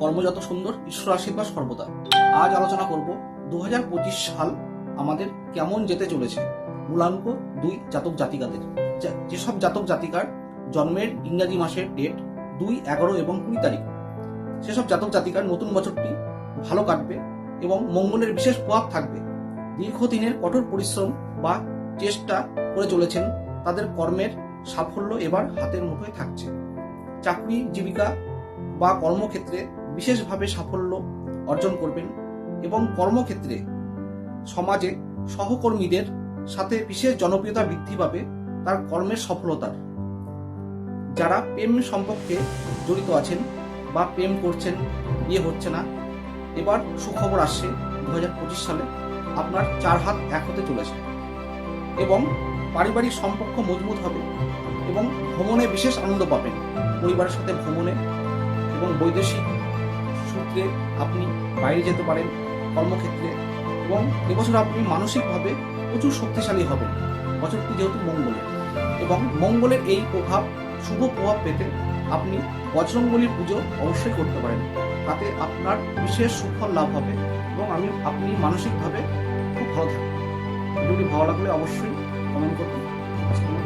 কর্মযত সুন্দর, ঈশ্বর আশীর্বাদ সর্বদা। আজ আলোচনা করব দু সাল আমাদের কেমন যেতে চলেছে? মূলাঙ্ক দুই জাতক জাতিকাদের। যেসব জাতক জাতিকার জন্মের ইংরাজি মাসের ডেট দুই, এগারো এবং কুড়ি তারিখ। সেসব জাতক জাতিকার নতুন বছরটি ভালো কাটবে এবং মঙ্গলের বিশেষ প্রভাব থাকবে। দীর্ঘদিনের কঠোর পরিশ্রম বা চেষ্টা করে চলেছেন, তাদের কর্মের সাফল্য এবার হাতের মুঠোয় থাকছে। চাকরি, জীবিকা বা কর্মক্ষেত্রে বিশেষভাবে সাফল্য অর্জন করবেন এবং কর্মক্ষেত্রে সমাজে সহকর্মীদের সাথে বিশেষ জনপ্রিয়তা বৃদ্ধি পাবে তার কর্মের সফলতার। যারা প্রেম সম্পর্কে জড়িত আছেন বা প্রেম করছেন, বিয়ে হচ্ছে না, এবার সুখবর আসছে দু হাজার পঁচিশ সালে আপনার চার হাত এক হতে চলেছে এবং পারিবারিক সম্পর্ক মজবুত হবে এবং ভ্রমণে বিশেষ আনন্দ পাবেন। পরিবারের সাথে ভ্রমণে এবং বৈদেশিক সূত্রে আপনি বাইরে যেতে পারেন, কর্মক্ষেত্রে এবং এবছর আপনি মানসিকভাবে প্রচুর শক্তিশালী হবেন। বছরটি যেহেতু মঙ্গলের। এবং মঙ্গলের এই প্রভাব, শুভ প্রভাব পেতে আপনি বজরঙ্গলির পুজো অবশ্যই করতে পারেন। তাতে আপনার বিশেষ সুফল লাভ হবে এবং আমি, আপনি মানসিকভাবে খুব ভালো থাকবেন। ভিডিওটি ভালো লাগলে অবশ্যই কমেন্ট মতো